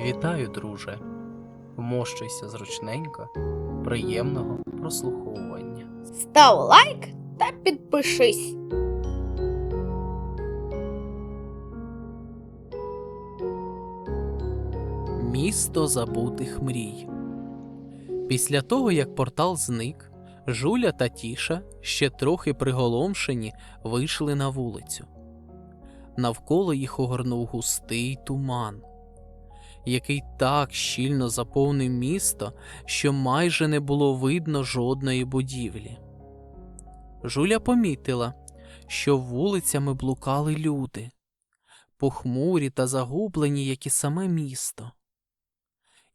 Вітаю, друже. Вмощуйся зручненько, приємного прослуховування. Став лайк та підпишись. Місто забутих мрій. Після того, як портал зник, Жуля та Тіша, ще трохи приголомшені, вийшли на вулицю. Навколо їх огорнув густий туман, який так щільно заповнив місто, що майже не було видно жодної будівлі. Жуля помітила, що вулицями блукали люди, похмурі та загублені, як і саме місто.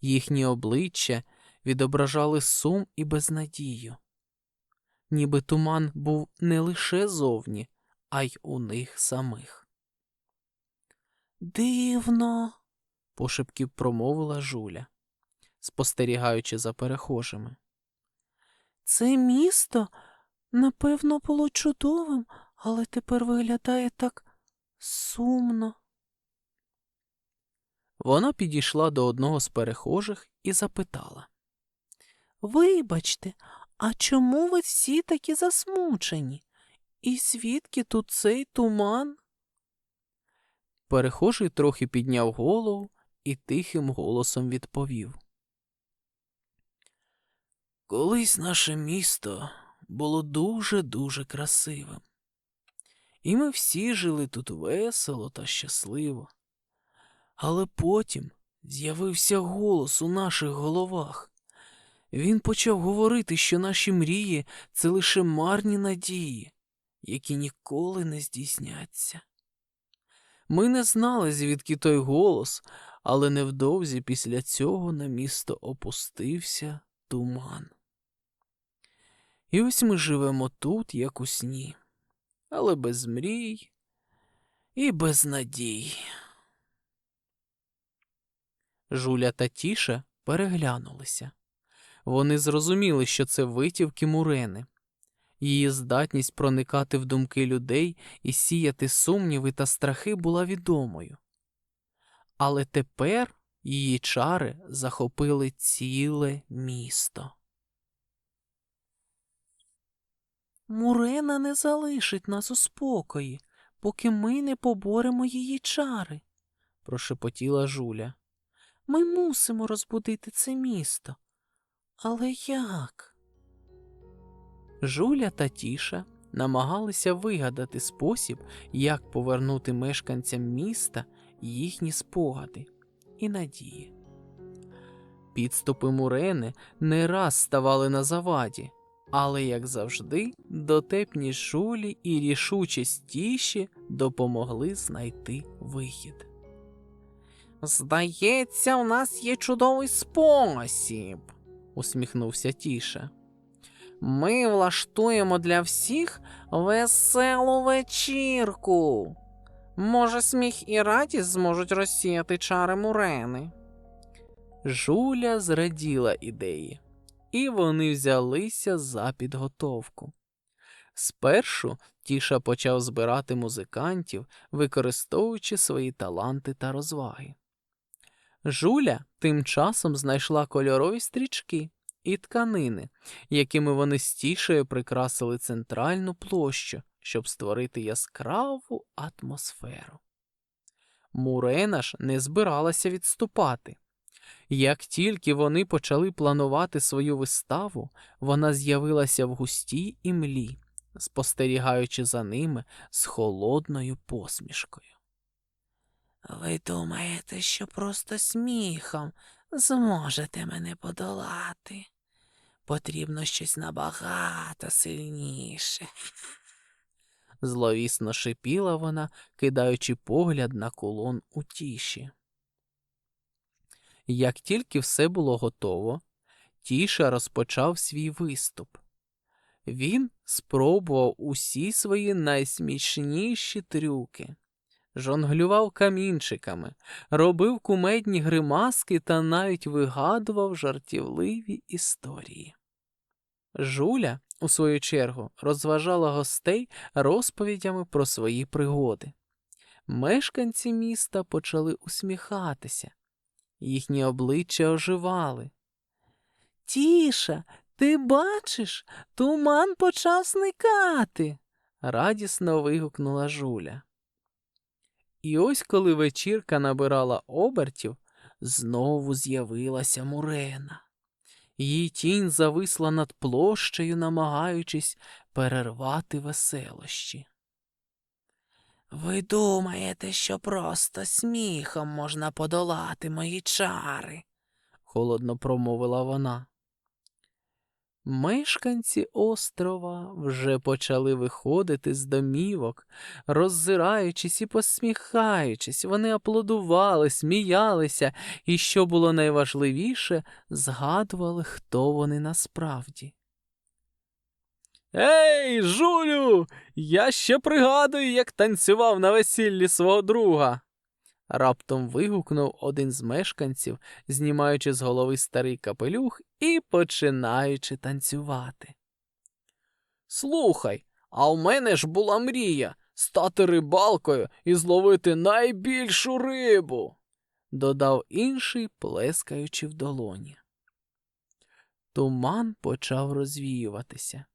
Їхні обличчя відображали сум і безнадію. Ніби туман був не лише зовні, а й у них самих. Дивно, пошепки промовила Жуля, спостерігаючи за перехожими. Це місто, напевно, було чудовим, але тепер виглядає так сумно. Вона підійшла до одного з перехожих і запитала. Вибачте, а чому ви всі такі засмучені? І звідки тут цей туман? Перехожий трохи підняв голову і тихим голосом відповів. Колись наше місто було дуже-дуже красивим. І ми всі жили тут весело та щасливо. Але потім з'явився голос у наших головах. Він почав говорити, що наші мрії це лише марні надії, які ніколи не здійсняться. Ми не знали, звідки той голос, але невдовзі після цього на місто опустився туман. І ось ми живемо тут, як у сні, але без мрій і без надій. Жуля та Тіша переглянулися. Вони зрозуміли, що це витівки Мурени. Її здатність проникати в думки людей і сіяти сумніви та страхи була відомою. Але тепер її чари захопили ціле місто. Мурена не залишить нас у спокої, поки ми не поборемо її чари, прошепотіла Жуля. Ми мусимо розбудити це місто. Але як? Жуля та Тіша намагалися вигадати спосіб, як повернути мешканцям міста їхні спогади і надії. Підступи Мурени не раз ставали на заваді, але, як завжди, дотепні Жулі і рішучість Тіші допомогли знайти вихід. Здається, у нас є чудовий спосіб, усміхнувся Тіша. Ми влаштуємо для всіх веселу вечірку. Може, сміх і радість зможуть розсіяти чари Мурени. Жуля зраділа ідеї, і вони взялися за підготовку. Спершу Тіша почав збирати музикантів, використовуючи свої таланти та розваги. Жуля тим часом знайшла кольорові стрічки і тканини, якими вони з тішею прикрасили центральну площу, щоб створити яскраву атмосферу. Мурена ж не збиралася відступати. Як тільки вони почали планувати свою виставу, вона з'явилася в густій імлі, спостерігаючи за ними з холодною посмішкою. Ви думаєте, що просто сміхом зможете мене подолати? Потрібно щось набагато сильніше. Зловісно шипіла вона, кидаючи погляд на кулон у тіші. Як тільки все було готово, Тіша розпочав свій виступ. Він спробував усі свої найсмішніші трюки жонглював камінчиками, робив кумедні гримаски та навіть вигадував жартівливі історії. Жуля, у свою чергу, розважала гостей розповідями про свої пригоди. Мешканці міста почали усміхатися, їхні обличчя оживали. Тіша, ти бачиш, туман почав зникати. радісно вигукнула жуля. І ось коли вечірка набирала обертів, знову з'явилася Мурена. Її тінь зависла над площею, намагаючись перервати веселощі. Ви думаєте, що просто сміхом можна подолати мої чари? холодно промовила вона. Мешканці острова вже почали виходити з домівок, роззираючись і посміхаючись, вони аплодували, сміялися і, що було найважливіше, згадували, хто вони насправді. Ей, жулю! Я ще пригадую, як танцював на весіллі свого друга. Раптом вигукнув один з мешканців, знімаючи з голови старий капелюх і починаючи танцювати. Слухай, а у мене ж була мрія стати рибалкою і зловити найбільшу рибу, додав інший, плескаючи в долоні. Туман почав розвіюватися,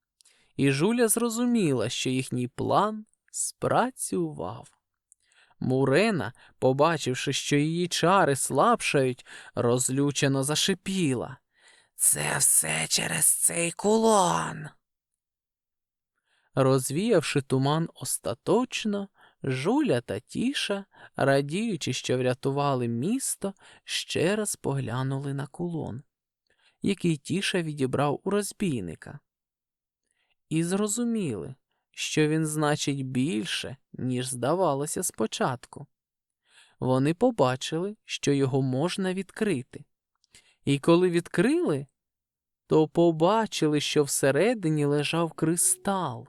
і Жуля зрозуміла, що їхній план спрацював. Мурена, побачивши, що її чари слабшають, розлючено зашипіла. Це все через цей кулон. Розвіявши туман остаточно, Жуля та Тіша, радіючи, що врятували місто, ще раз поглянули на кулон, який Тіша відібрав у розбійника. І зрозуміли, що він значить більше, ніж здавалося спочатку. Вони побачили, що його можна відкрити. І коли відкрили, то побачили, що всередині лежав кристал,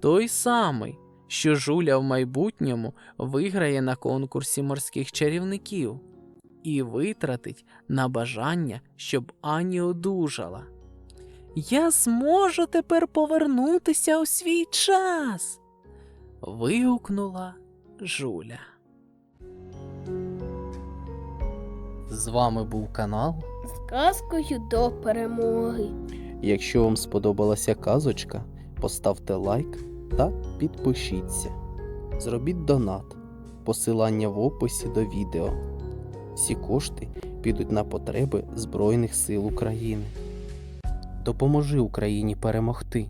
той самий, що жуля в майбутньому виграє на конкурсі морських чарівників і витратить на бажання, щоб Ані одужала. Я зможу тепер повернутися у свій час. Вигукнула Жуля. З вами був канал. З казкою до перемоги. Якщо вам сподобалася казочка, поставте лайк та підпишіться. Зробіть донат. Посилання в описі до відео. Всі кошти підуть на потреби Збройних сил України. Допоможи Україні перемогти.